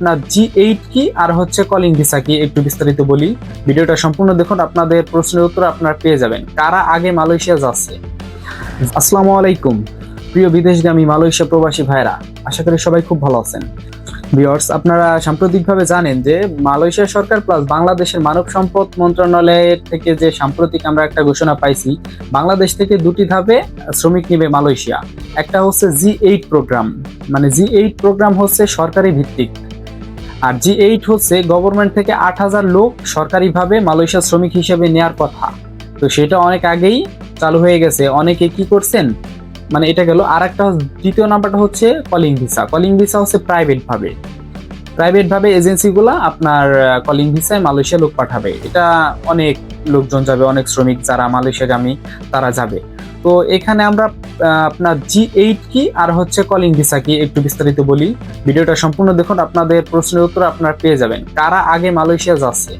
আপনার জি এইট কি আর হচ্ছে কলিং ভিসা কি একটু বিস্তারিত বলি। ভিডিওটা সম্পূর্ণ দেখুন, আপনাদের প্রশ্নের উত্তর আপনারা পেয়ে যাবেন। কারা আগে মালয়েশিয়া যাচ্ছে? আসসালামু আলাইকুম। প্রিয় বিদেশগামী মালয়েশিয়া প্রবাসী ভাইরা আশা করি সবাই খুব ভালো আছেন। ভিউয়ার্স, আপনারা সাম্প্রতিকভাবে জানেন যে মালয়েশিয়া সরকার প্লাস বাংলাদেশের মানব সম্পদ মন্ত্রণালয়ের থেকে যে সাম্প্রতিক আমরা একটা ঘোষণা পাইছি, বাংলাদেশ থেকে দুটি ধাপে শ্রমিক নেবে মালয়েশিয়া। একটা হচ্ছে জি এইট প্রোগ্রাম মানে জি এইট প্রোগ্রাম হচ্ছে সরকারি ভিত্তিক। আর জি এইট হচ্ছে গভর্নমেন্ট থেকে আট হাজার লোক সরকারিভাবে মালয়েশিয়া শ্রমিক হিসেবে নেয়ার কথা। তো সেটা অনেক আগেই চালু হয়ে গেছে। অনেকে কি করছেন? মানে এটা গেল আর একটা দ্বিতীয় নাম্বারটা হচ্ছে কলিং ভিসা কলিং ভিসা হচ্ছে প্রাইভেটভাবে প্রাইভেটভাবে প্রাইভেট ভাবে এজেন্সিগুলো আপনার কলিং ভিসায় মালয়েশিয়া লোক পাঠাবে। এটা অনেক লোকজন যাবে, অনেক শ্রমিক যারা মালয়েশিয়াগামী, তারা যাবে। তো এখানে আমরা আপনার জি এইট কি আর হচ্ছে কলিং ভিসা কি একটু বিস্তারিত বলি। ভিডিওটা সম্পূর্ণ দেখুন, আপনাদের প্রশ্নের উত্তর আপনারা পেয়ে যাবেন। কারা আগে মালয়েশিয়া যাচ্ছে?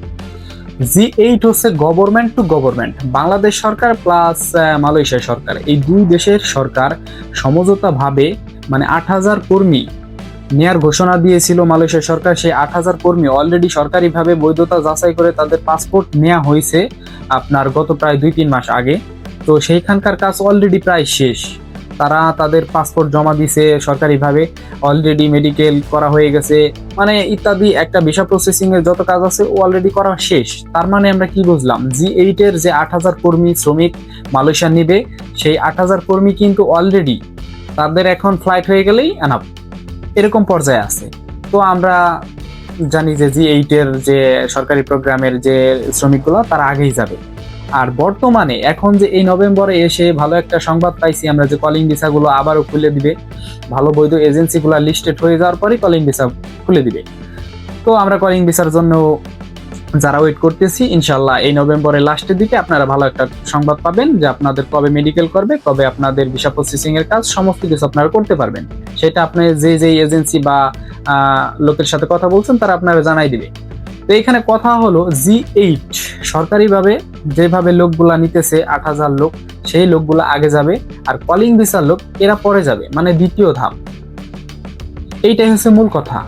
জি এইট হচ্ছে গভর্নমেন্ট টু গভর্নমেন্ট বাংলাদেশ সরকার প্লাস মালয়েশিয়া সরকার। এই দুই দেশের সরকার সমঝোতা ভাবে মানে আট হাজার কর্মী নেয়ার ঘোষণা দিয়েছিল মালয়েশিয়া সরকার। সেই আট হাজার কর্মী অলরেডি সরকারিভাবে বৈধতা যাচাই করে তাদের পাসপোর্ট নেওয়া হয়েছে আপনার গত প্রায় দুই তিন মাস আগে। তো সেইখানকার কাজ অলরেডি প্রায় শেষ। তারা তাদের পাসপোর্ট জমা দিছে সরকারিভাবে। অলরেডি মেডিকেল করা হয়ে গেছে। মানে ইত্যাদি একটা ভিসা প্রসেসিং এর যত কাজ আছে, ও অলরেডি করা শেষ। তার মানে আমরা কি বুঝলাম? জি এইট এর যে আট হাজার কর্মী শ্রমিক মালয়েশিয়া নিবে, সেই আট হাজার কর্মী কিন্তু অলরেডি তাদের এখন ফ্লাইট হয়ে গেলেই আনাপ এরকম পর্যায়ে আছে। তো আমরা জানি যে জি এইট এর যে সরকারি প্রোগ্রামের যে শ্রমিকগুলো, তারা আগেই যাবে। আর বর্তমানে, এখন যে এই নভেম্বরে এসে ভালো একটা সংবাদ পাইছি আমরা যে কলিং ভিসাগুলো আবারও খুলে দিবে। ভালো বৈধ এজেন্সিগুলো লিস্টেড হয়ে যাওয়ার পরে কলিং ভিসা খুলে দিবে। তো আমরা কলিং ভিসার জন্য যারা ওয়েট করতেছি ইনশাল্লাহ এই নভেম্বরের লাস্টের দিকে আপনারা ভালো একটা সংবাদ পাবেন যে আপনাদের কবে মেডিকেল করবে, কবে আপনাদের ভিসা প্রসেসিং এর কাজ, সমস্ত কিছু আপনারা করতে পারবেন। সেটা আপনি যে যে এজেন্সি বা লোকের সাথে কথা বলছেন, তারা আপনারা জানাই দিবে। তো এখানে কথা হলো জি এইট সরকারিভাবে যেভাবে লোকগুলা নিতেছে আট হাজার লোক, সেই লোকগুলা আগে যাবে আর কলিং ভিসার লোক এরা পরে যাবে মানে দ্বিতীয় ধাপ। এইটাই হচ্ছে মূল কথা।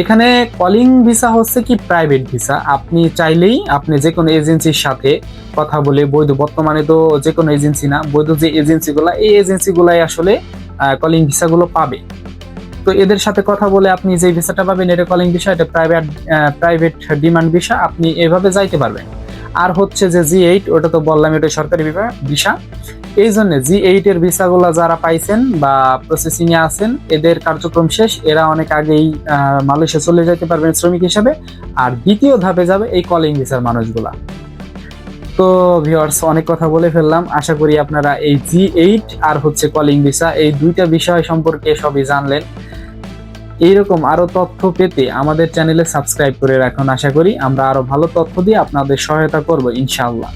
এখানে কলিং ভিসা হচ্ছে কি প্রাইভেট ভিসা আপনি চাইলেই আপনি যে কোনো এজেন্সির সাথে কথা বলে বৈধ, বর্তমানে তো যে কোনো এজেন্সি না, বৈধ যে এজেন্সিগুলো এই এজেন্সিগুলাই আসলে কলিং ভিসাগুলো পাবে। তো এদের সাথে কথা বলে আপনি যে ভিসাটা পাবেন, এটা কলিং ভিসা এটা প্রাইভেট প্রাইভেট ডিমান্ড ভিসা আপনি এভাবে যাইতে পারবেন। আর হচ্ছে যে জি এইট ওটা তো বললাম এটা সরকারি ভিসা এই জন্য জি এইট এর ভিসাগুলো যারা পাইছেন বা প্রসেসিং এ আছেন, এদের কার্যক্রম শেষ। এরা অনেক আগেই মালয়েশিয়া চলে যেতে পারবেন শ্রমিক হিসেবে। আর দ্বিতীয় ধাপে যাবে এই কলিং ভিসার মানুষগুলা। তো ভিউয়ার্স অনেক কথা বলে ফেললাম। আশা করি আপনারা এই জি এইট আর হচ্ছে কলিং ভিসা এই দুইটা বিষয় সম্পর্কে সবই জানলেন। এইরকম আরও তথ্য পেতে আমাদের চ্যানেলে সাবস্ক্রাইব করে রাখুন। আশা করি আমরা আরও ভালো তথ্য দিয়ে আপনাদের সহায়তা করব, ইনশাআল্লাহ।